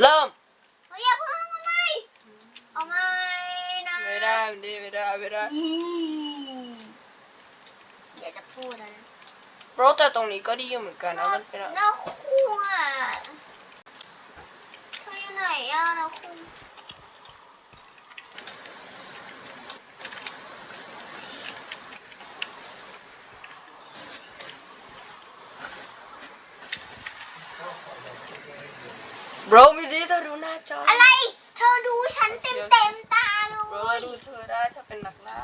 เริ่ม เฮ้ยอย่าเพิ่งเอาไม่เอาไม่นะไม่ได้ไม่ได้ไม่ได้ไม่ได้อีเดี๋ยวจะพูดแล้วนะโรแต่ตรงนี้ก็ดีอยู่เหมือนกันนะมันเป็นอะน่าคู่อะเธออยู่ไหนอะนะคู่ โรมิดีเธอดูหน้าจออะไร เธอดูฉันเต็มเต็มๆตาเลโรเรายดูเธอได้เธอเป็นนักล่า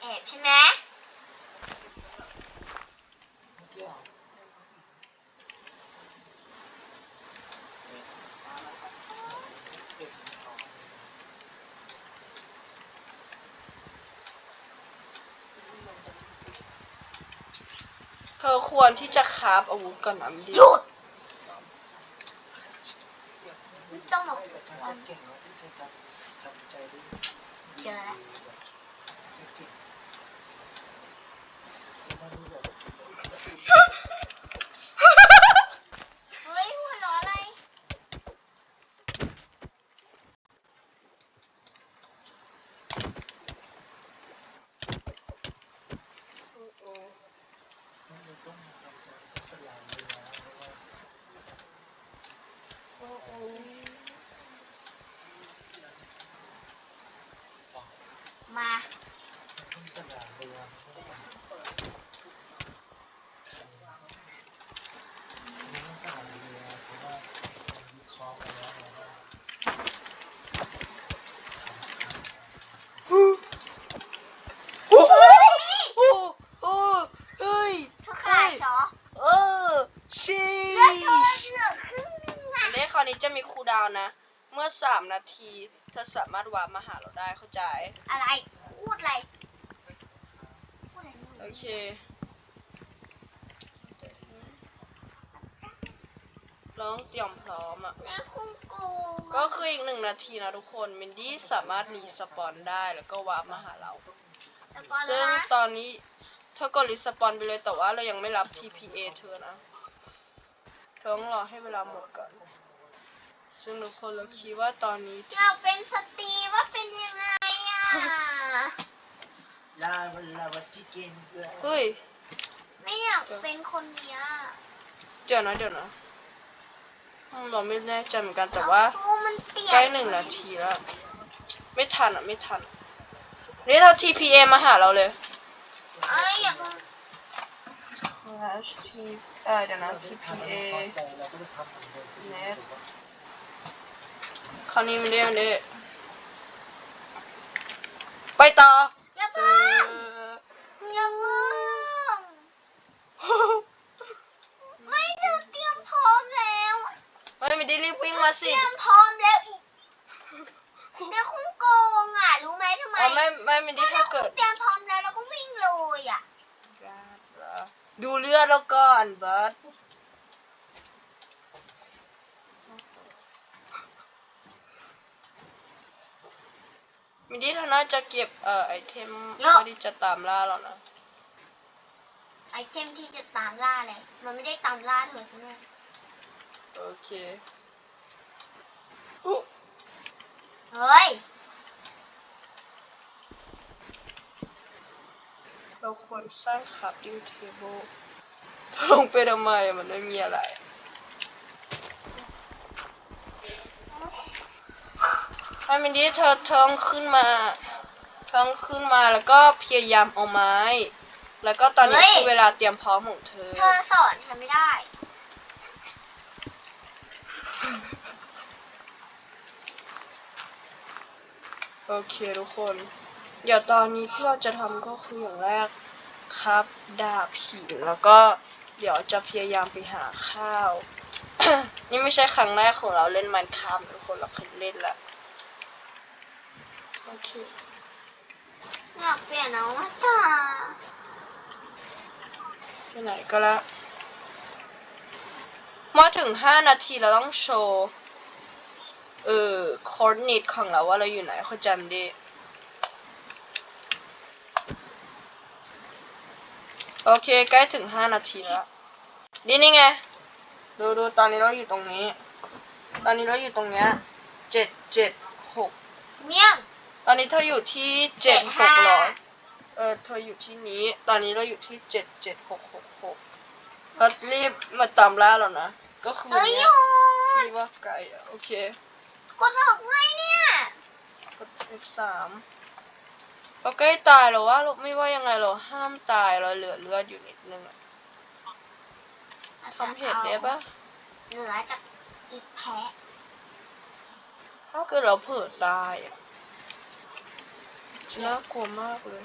แอบใช่ไหม ควรที่จะคราฟอาวุธก่อนนะมิดีหยุดไม่ต้องมาควรเจอแล้วเฮ้ยหัวเราะอะไร มาโอ้โหโอ้โหเฮ้ย เธอขาดเหรอ เออชี เลือดเธอ ช เหลือครึ่งนึงอะ เลข คราวนี้จะมีคูลดาวน์นะ เมื่อ3นาทีเธอสามารถวาร์ปมาหาเราได้เข้าใจ อะไรพูดอะไรพูดอะไรโอเคเราต้องเตรียมพร้อมอะแม่คุ้งโกงก็คืออีกหนึ่งนาทีนะทุกคนมินดี้สามารถรีสปอนได้แล้วก็วาร์ปมาหาเราแต่ก่อนซึ่งนะตอนนี้เธอกดรีสปอนไปเลยแต่ว่าเรายังไม่รับ TPA เธอนะเธอต้องรอให้เวลาหมดก่อน ซึ่งทุกคนเราคิดว่าตอนนี้อยากเป็นสตรีว่าเป็นยังไงอะลาลาวาจิเกนเกลือเฮ้ย ไม่อยากเป็นคนเนี้ยเดี๋ยวนะเดี๋ยวนะอืมเราไม่แน่ใจเหมือนกันแต่ว่าเอมันเปลี่ยนใกล้หนึ่งนาทีแล้ว ไม่ทันอะไม่ทันนี่เรา TPA มาหาเราเลยเอ้ยอย่าเพิ่ง slash T เออเดี๋ยวนะทำ TPA ให้พอใจเราก็จะทำเหมือนเดิม Net คราวนี้ไม่ได้ไม่ได้ไปต่ออย่าเอเพิ่งออย่าเพิ่งไม่เธอเตรียมพร้อมแล้วไม่ไม่ได้รีบวิ่งมาเตสิรียมพร้อมแล้วอีกแม่คุ้งโกงอะรู้ไหมทำไมอ๋อไม่ไม่ไม่ได้ถ้าถ้าคุเกิณดเตรียมพร้อมแล้วเราก็วิ่งเลยอะดูเลือดแล้วก่อนเบิร์ด มินดี้เธอน่าจะเก็บเอ่อไอเทมเยอะเพื่อที่จะตามล่าเรานะ ไอเทมที่จะตามล่าเลยมันไม่ได้ตามล่าเธอใช่ไหมโอเคอุ๊เฮ้ย เราควรสร้างคัพดิ้งเทเบิลถ้าลงไปทำไมอะมันไม่มีอะไร ไอ้มินดี้เธอเธอต้องขึ้นมาเธอต้องขึ้นมาแล้วก็พยายามเอาไม้ แล้วก็ตอนนี้เฮ้ย คือเวลาเตรียมพร้อมของเธอ เธอสอนฉันไม่ได้ โอเคทุกคน เดี๋ยวตอนนี้ที่เราจะทำก็คืออย่างแรกครับดาบหินแล้วก็เดี๋ยวจะพยายามไปหาข้าว นี่ไม่ใช่ครั้งแรกของเราเล่นมันคามทุกคนเราเคยเล่นแล้ว โอเคอยากเปลี่ยนเอามาตาที่ไหนก็แล้วมาถึงห้านาทีเราต้องโชว์ เออคอร์ดนิตของเราว่าเราอยู่ไหนเขาจำได้โอเค ใกล้ถึงห้านาทีแล้วนี่นี่ไง ดูดูตอนนี้เราอยู่ตรงนี้ ตอนนี้เราอยู่ตรงเนี้ยเจ็ดเจ็ดหกเนี่ย ตอนนี้เธออยู่ที่เจ็ดหกร้อยเออเธออยู่ที่นี้ ตอนนี้เราอยู่ที่เจ็ดเจ็ดหกหกหกเรารีบมาตามล่าแล้วนะ ก็คือเฮ้ยหเนี้ยุยดที่ว่าไก่อะโอเค กดออกไงเนี่ยกด F3 เราใกล้ตายแล้วว่าเราไม่ว่ายังไงเราห้ามตายเราเหลือเลือดอยู่นิดนึงอะทำเห็ดได้ปะเหลือจากอีแพะถ้าเกิดเราเผลอตายอะจะ น่ากลัวมากเลย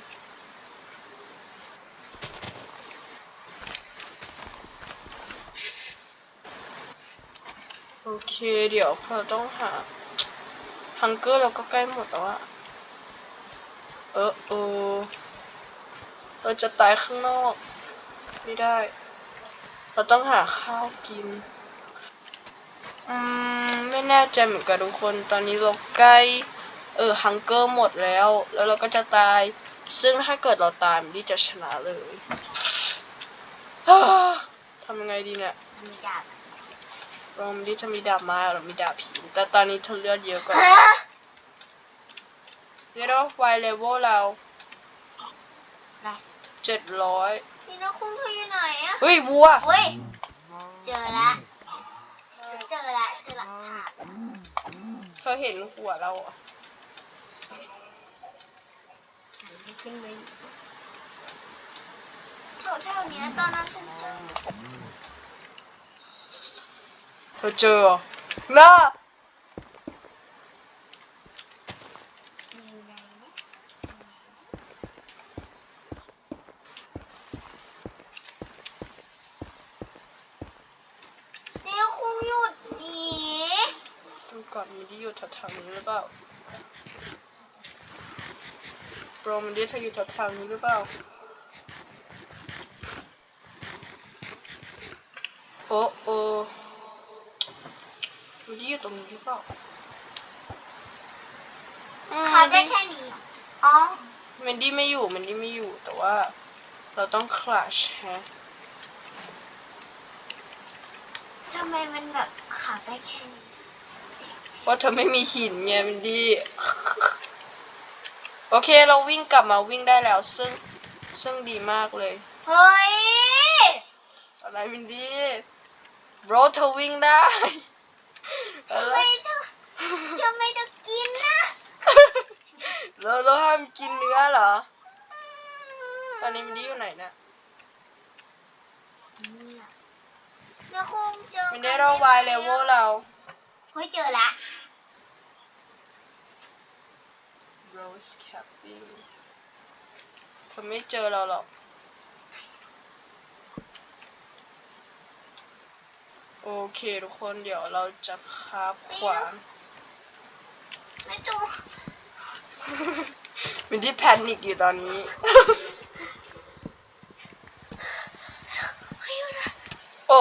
โอเค เดี๋ยวเราต้องหาฮังเกอร์เราก็ใกล้หมดแล้วอะเออเออเราจะตายข้างนอก ไม่ได้ เราต้องหาข้าวกิน อืม ไม่แน่ใจเหมือนกันทุกคน ตอนนี้เราใกล้ เออฮังเกอร์หมดแล้ว แล้วเราก็จะตาย ซึ่งถ้าเกิดเราตายมันดีจะชนะเลยฮ่าทำยังไงดีเนี่ยมีดาบเราไม่ได้จะมีดาบไม้หรือมีดาบผีแต่ตอนนี้เธอเลือดเยอะกว่าฮะเดี๋ยวไวเลเวลเราไหนเจ็ดร้อยนี่นะคุณเธออยู่ไหนอะเฮ้ยวัวเฮ้ยเจอละฉันเจอละเจอหลักฐานเธอเห็นหัวเราเหรอฉั นไม่ขึ้นไปแถวแถวๆเนี้ยตอนนั้นฉันเจอ เธอเจอเหรอหน้า อยู่ไหนนะนี่คงหยุดหนี ดูก่อนมันได้อยู่แถวๆนี้หรือเปล่าโปรมันได้เธ ออยู่แถวๆนี้หรือเปล่า โอ้โอ้มันได้อยู่ตรงนี้หรือเปล่าอืมขับได้แค่นี้ อ๋อเมนดี้ไม่อยู่เมนดี้ไม่อยู่แต่ว่า เราต้องคลาชฮะทำไมมันแบบขับได้แค่นี้เพราะเธอไม่มีหินไงเมนดี้ โอเคเราวิ่งกลับมาวิ่งได้แล้ว ซึ่งซึ่งดีมากเลย เฮ้ย อะไรเมนดี้โบรเธอวิ่งได้อะทำไรไมเธอทำไมเธอกินนะเราเราห้ามกินเนื้อเหรอ ตอนนี้เมนดี้อยู่ไหนเนะเนี่ยเดี๋ยวคงเจอเมนดี้เราวายเลเวลเรา เฮ้ยเจอละ Rose Cabin เธอไม่เจอเราหรอก โอเคทุกคนเดี๋ยวเราจะคาบขวานไม่จูเป็นที่แพนิคอยู่ตอนนี้เฮ้ยอยู่นะโอ้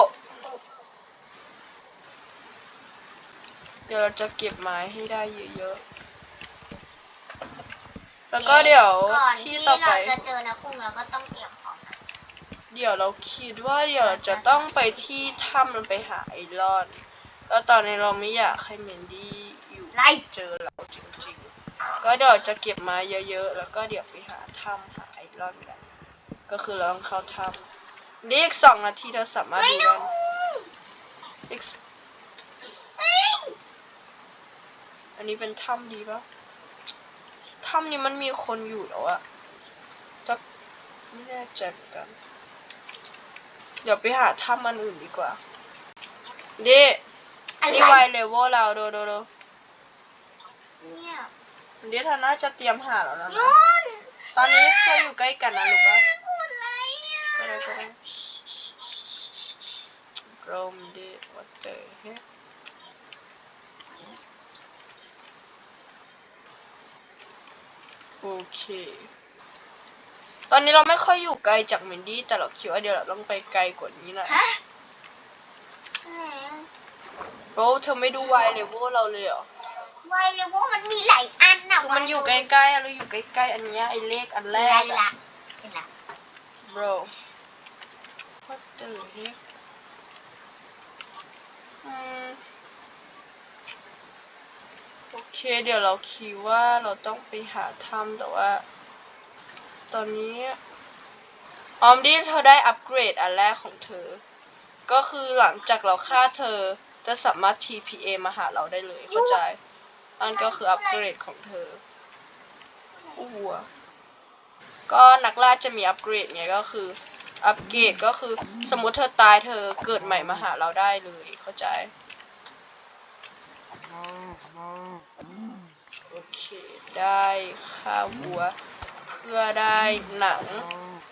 เดี๋ยวเราจะเก็บไม้ให้ได้เยอะๆ แล้วก็เดี๋ยวก่อนที่ที่ต่อไป เราจะเจอนะคุณเราก็ต้องเตรียมของนะเดี๋ยวเราคิดว่าเดี๋ยวเราจะต้องไปที่ถ้ำมันไปหาไอรอน แล้วตอนนี้เราไม่อยากให้เมนดี้อยู่ไล่เจอเราจริงๆ ก็เดี๋ยวจะเก็บมาเยอะๆ แล้วก็เดี๋ยวไปหาถ้ำหาไอรอนกัน ก็คือเราต้องเข้าถ้ำนี่อีกสองนาทีเราสามารถเฮ้ยดูนะได้คุณอีกสเฮ้ยอันนี้เป็นถ้ำดีปะ ถ้ำนี้มันมีคนอยู่แล้วอะแต่ไม่แน่ใจเหมือนกัน เดี๋ยวไปหาถ้ำมันอื่นดีกว่าเด้อะไรนี่ไวเลเวลเราดูดูดูเนี่ยเดี๋ยวเธอน่าจะเตรียมหาแล้วนะยุ่นตอนนี้เราอยู่ใกล้กันนะลูกปะพูดอะไรอะก็ได้ก็ได้กรมดิ what the heck โอเค ตอนนี้เราไม่ค่อยอยู่ไกลจากเมนดี้แต่เราคิดว่าเดี๋ยวเราต้องไปไกลกว่านี้หน่อยฮะอะไรอะโอ้เธอไม่ดูไวเลเวลเราเลยเหรอไวเลยว่ามันมีหลายอันนะคือมันอยู่ใกล้ๆอะเราอยู่ใกล้ๆอันเนี้ยไอเลขอันแรแรกกอะละเป็นละ bro what the heck อืม โอเค เดี๋ยวเราคิดว่าเราต้องไปหาถ้ำแต่ว่า ตอนนี้ออมดี้เธอได้อัปเกรดอันแรกของเธอ ก็คือหลังจากเราฆ่าเธอจะสามารถ TPA มาหาเราได้เลยเข้าใจ อันก็คืออัปเกรดของเธออู้วัวก็นักล่าจะมีอัปเกรดไงก็คือ อัปเกรดก็คือสมมติเธอตายเธอเกิดใหม่มาหาเราได้เลยเข้าใจ โอเค ได้ค่าวัว เพื่อได้หนัง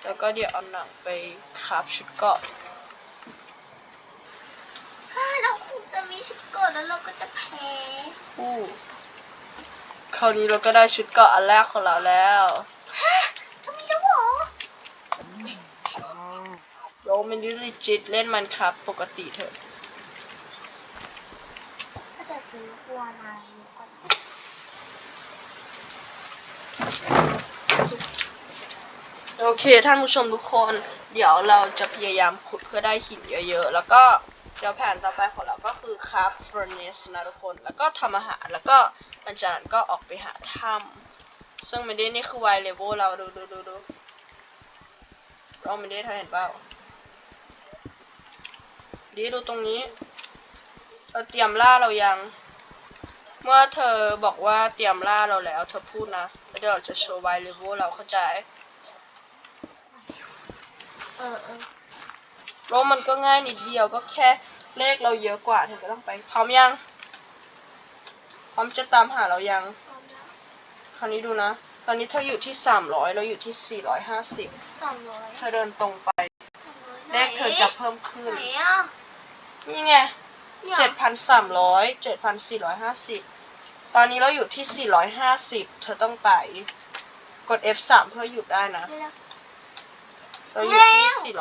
แล้วก็เดี๋ยวเอาหนังไปคราฟชุดเกราะถ้าเราคงจะมีชุดเกิดแล้วเราก็จะแพ้อู้คราวนี้เราก็ได้ชุดเกราะอันแรกของเราแล้วฮะทำไมแล้วเหรอเราไม่ได้ลิจิตเล่นมันครับปกติเถอะก็จะ ซื้อวัวมายก่อนโอเคท่านผู้ชมทุกคน เดี๋ยวเราจะพยายามขุดเพื่อได้หินเยอะๆ แล้วก็เดี๋ยวแผนต่อไปของเราก็คือคราฟเฟอร์เนสนะทุกคน แล้วก็ทำอาหาร แล้วก็หลังจากนั้นก็ออกไปหาถ้ำซึ่งไม่ได้นี่คือไวเลเวลเราดูดูดูดูเราไม่ได้เธอเห็นเปล่าดีดูตรงนี้ เราเตรียมล่าเรายัง เมื่อเธอบอกว่าเตรียมล่าเราแล้ว เธอพูดนะแล้วเดี๋ยวเราจะโชว์ไวเลเวลเราเข้าใจ เออเออโรมมันก็ง่ายนิดเดียวก็แค่เลขเราเยอะกว่าเธอก็ต้องไป พร้อมยัง พร้อมจะตามหาเรายังพร้อมแล้วคราวนี้ดูนะ ตอนนี้เธออยู่ที่300เราอยู่ที่450สามร้อยเธอเดินตรงไปสามร้อยเลขเธอจะเพิ่มขึ้น ไหนอะ นี่ไง เนี่ย7,300 7,450ตอนนี้เราอยู่ที่450เธอต้องไต่กด F3 เพื่อหยุดได้นะเดี๋ยวเราอยู่ที่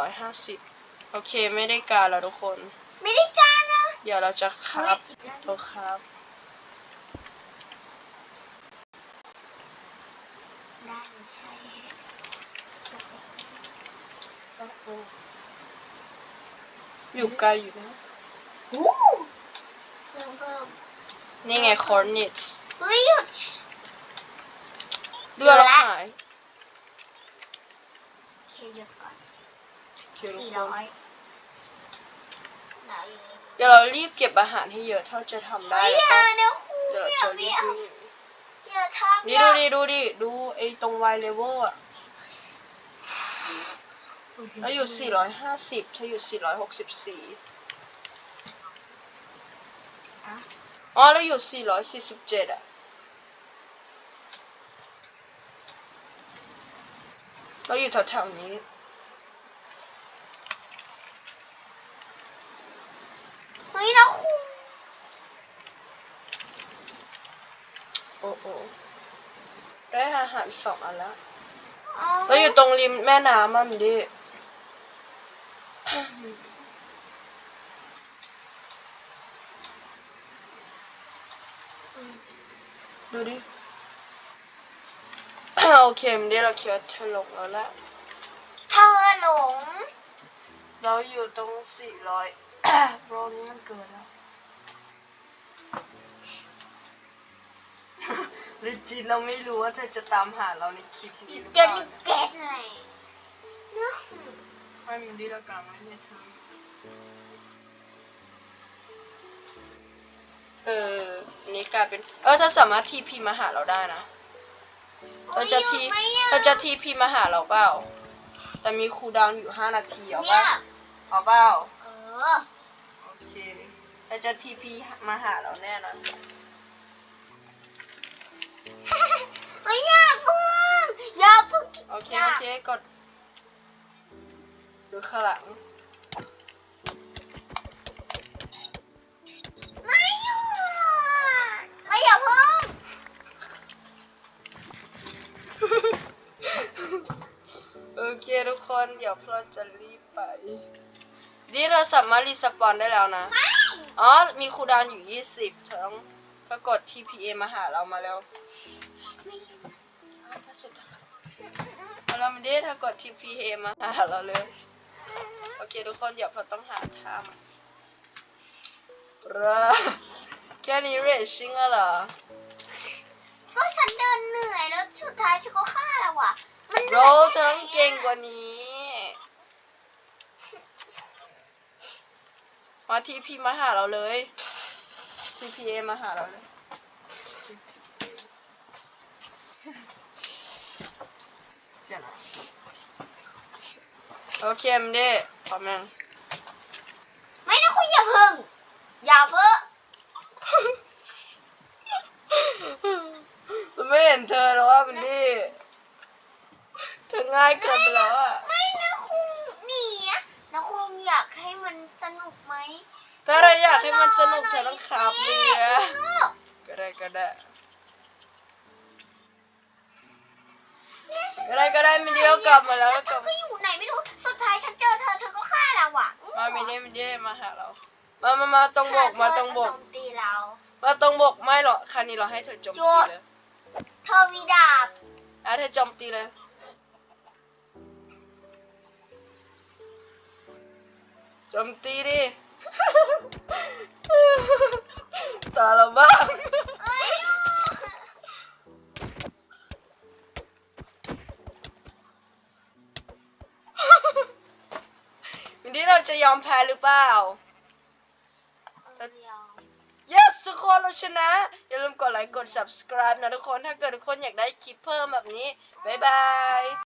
450 โอเคไม่ได้การแล้วทุกคนๆไม่ได้การนะเดี๋ยวเราจะคเฮ้รัยบอีกแล้วเราครับ ได้ใช่โอ้โหอยู่ไกลอยู่นะ เพิ่มเพิ่มนี่ไง coordinates เฮ้ยหยุดเรือเราหายโอเคหยุดก่อนโอเคทุกสี่คร้นอยไหนอยู่เดี๋ยวเรารีบเก็บอาหารให้เยอะเท่าจะทำได้เฮ้ยแล้วอย่าก็เดี๋ยวครูเดี๋ยวเราอย่าจะไปรีบเอาวิ่งอย่าทำนี่อย่าดูดิดูดิดูไอ้ตรง y level อะเราอยู่ 450เธออยู่ 464 อะอ๋อเราอยู่447อะเราอยู่แถวๆนี้เฮ้ยนะครูโอ้โอ้ได้อาหารสองอันแล้วอ๋อเราอยู่ตรงริมแม่น้ำมันดิ ดูดิ โอเคมันดิเราคิดว่าเธอหลงแล้วละเธอหลง เราอยู่ตรงสี่ร้อยโรนี้มันเกินแล้วลิจิเราไม่รู้ว่าเธอจะตามหาเราในคลิปนี้หรือเปจะล่ามีเจ็ดเลยนะไม่มันดีเรากลางไว้ให้เธอ เอออั นนี้กลายเป็น เออเธอสามารถทีพีมาหาเราได้นะเธอจะทีโอ้ยอยู่เธอจะทีพีมาหาเราเปล่า แต่มีคูลดาวน์อยู่ห้านาทีเอาเนี่เปล่ายเอาเปล่าเออโอเคเธอจะทีพีมาหาเราแน่นะเฮ้ยอย่าพึ่งอย่าพึ่งโอเคโอเคกดดูข้างหลัง ทุกคนเดี๋ยวเราจะรีบไปนี่เราสามารถรีสปอนได้แล้วนะไม่อ๋อ มีคูลดาวน์อยู่ 20เธอต้องถ้ากด TPA มาหาเรามาแล้วไม่อ้าวพระสุดท้ายเอาเราไม่ได้ถ้ากด TPA มาหาเราเลย โอเคทุกคนเดี๋ยวเราต้องหาทราแค่นี้เรชชิ่งอะเหรอก็ฉัน เรนื่อยเธอต้องเก่งกว่านี้ มาทีพีมาหาเราเลยทีพีเอมาหาเราเลยเดี๋ยวนะโอเคมเด้พร้อมยังไม่นะคุณอย่าเพิ่ง อย่าเพิ่ง ไม่เห็นเธอแล้วว่ามันนี่ เธอง่ายเกินไปแล้วอะไม่นะคุณหนีอะนะคุณอยากให้มันสนุกไหมถ้าเราอยากให้มันสนุกเธอต้องขับเรือก็ได้ก็ได้เนี่ยฉันก็ได้ก็ได้มินเดียวกลับมาแล้วแล้วเธกลัอบก็อยู่ไหนไม่รู้สุดท้ายฉันเจอเธอเธอก็ฆ่าเราอะมามินเดียมินเดียมาหาเรา มามามาตรงบกมาตรงบเธกอจะโจมตีเรามาตรงบกไม่หรอกคันนี้เราให้เธอโจมหยุตีดเลยเธอมีดาบอะเธอโจมตีเลย จมตีดิตาเราบ้างเอ้ยวันนี้เราจะยอมแพ้หรือเปล่าเดี๋ยว yes ทุกคนเราชนะ อย่าลืมกดไลค์กด subscribe นะทุกคน ถ้าเกิดทุกคนอยากได้คลิปเพิ่มแบบนี้ บ๊ายบาย